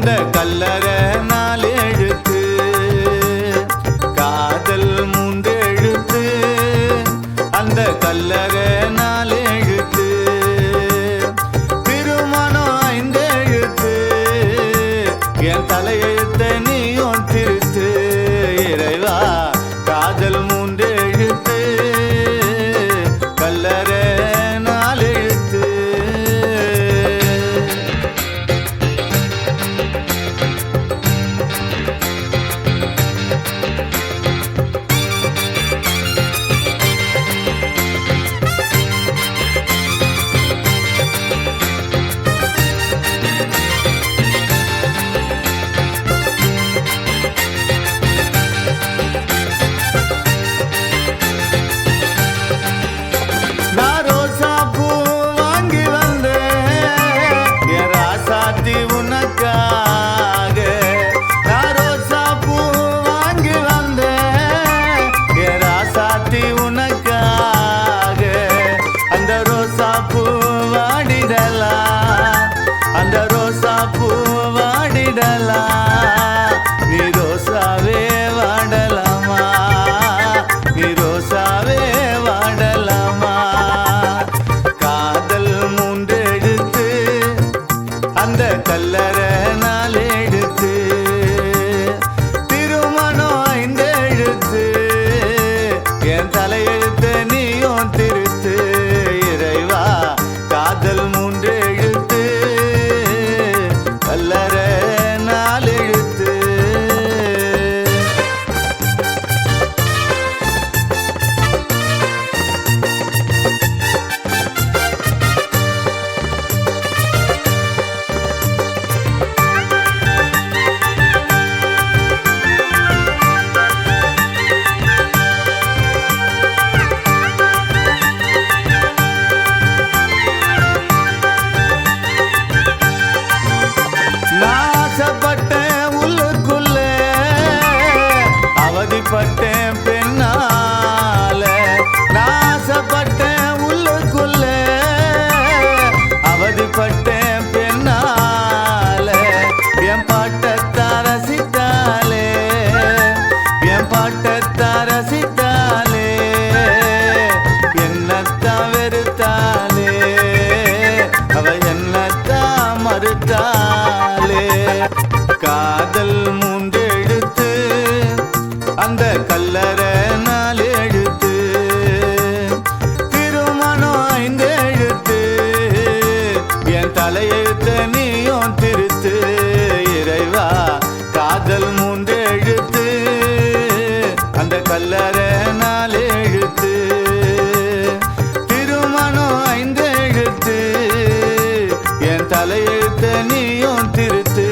அந்த கல்லற நாலு எழுத்து காதல் மூன்று எழுத்து அந்த கல்லற বাবু அவதிப்பட்டேன் பெண்ணால. நாசப்பட்டேன் உள்ளுக்குள்ள. அவதிப்பட்டேன் பெண்ணால. என் பாட்டத்தார ரசித்தாலே. என் பாட்டத்தார ரசித்தாலே. என்னத்தான் வெறுத்தாலே. அவ என்னத்தான் மறுத்தாலே. காத கல்லற நாலு எழுத்து திருமணம் ஐந்து எழுத்து என் தலையெழுத்த நீயும் திருத்து இறைவா காதல் மூன்று எழுத்து அந்த கல்லற நாலு எழுத்து திருமணம் ஐந்து எழுத்து என் தலையெழுத்த நீயும் திருத்து